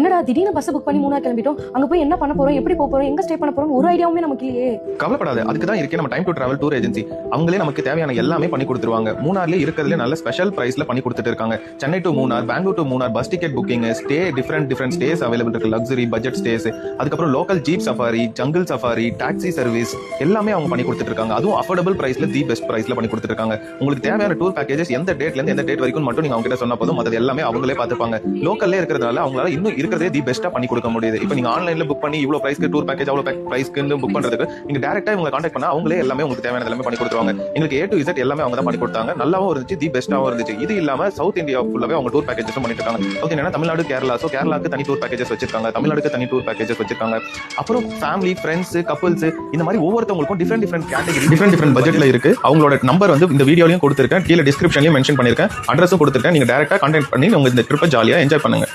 என்னடா திடீர்னு bus book பண்ணி மூணா கிளம்பிட்டோம். அங்க போய் என்ன பண்ண போறோம் எப்படி போக போறோம் எங்க ஸ்டே பண்ண போறோம் ஒரு ஐடியாவுமே நமக்கு இல்லையே. கவலைப்படாத அதுக்கு தான் இருக்கே நம்ம time to travel tour agency அவங்களே நமக்கு தேவையான எல்லாமே பண்ணி கொடுத்துருவாங்க. மூணார்ல இருக்கிறதுல நல்ல ஸ்பெஷல் பிரைஸ்ல பண்ணி கொடுத்துட்டு இருக்காங்க. Chennai to Munnar Bangalore to Munnar bus ticket booking stay different different stays available இருக்கு. லக்ஸரி பட்ஜெட் ஸ்டேஸ் அதுக்கப்புறம் local jeep safari jungle safari taxi service எல்லாமே அவங்க பண்ணி கொடுத்துட்டு இருக்காங்க. அதுவும் அஃபோர்டபுள் பிரைஸ்ல தி பெஸ்ட் பிரைஸ்ல பண்ணி கொடுத்துட்டு இருக்காங்க. உங்களுக்கு தேவையான டூர் பேக்கேஜஸ் எந்த டேட்ல இருந்து எந்த டேட் வரைக்கும் மட்டும் நீங்க அவங்க கிட்ட சொன்னா போதும். மற்றது எல்லாமே அவங்களே பார்த்துப்பாங்க. லோக்கல்ல இருக்கிறதுனால அவங்களால இன்னும் இருக்கிறதே தி பெஸ்ட்டா பண்ணி கொடுக்க முடியுது. இப்போ நீங்க ஆன்லைன்ல புக் பண்ணி இவ்வளவு பிரைஸ்க்கு டூர் பேக்கேஜ் அவ்வளவு பிரைஸ்க்கு புக் பண்றதுக்கு நீங்க டேரக்டா இவங்க கான்டாக்ட் பண்ணா அவங்களே எல்லாமே உங்களுக்கு தேவையான எல்லாமே பண்ணி கொடுத்துருவாங்க. எங்களுக்கு ஏ டு இசட் எல்லாமே அவங்க தான் பண்ணி கொடுத்தாங்க. நல்லாவும் இருந்துச்சு தி பெஸ்ட்டாவும் இருந்துச்சு. இது இல்லாம சவுத் இந்தியா ஃபுல்லாவே அவங்க டூர் பேக்கேஜஸ் பண்ணிட்டு இருக்காங்க south India Tamil Nadu Kerala so கேரளாக்கு தனி டூர் பேக்கேஜஸ் வச்சிருக்காங்க. தமிழ்நாடுக்கு தனி டூர் பேக்கேஜஸ் வச்சிருக்காங்க. அப்புறம் ஃபேமிலி ஃப்ரெண்ட்ஸ் கப்புள்ஸ் இந்த மாதிரி ஒவ்வொருத்தவங்களுக்கும் different different category different different பட்ஜெட்ல இருக்கு. அவங்களோட நம்பர் வந்து இந்த வீடியோலையும் கொடுத்துருக்கேன். கீழே டிஸ்கிரிப்ஷன்லையும் மென்ஷன் பண்ணிருக்கேன் அட்ரஸும் கொடுத்துருக்கேன். நீங்க டேரக்டா கான்டாக்ட் பண்ணி உங்க இந்த ட்ரிப்பை ஜாலியா என்ஜாய் பண்ணுங்க.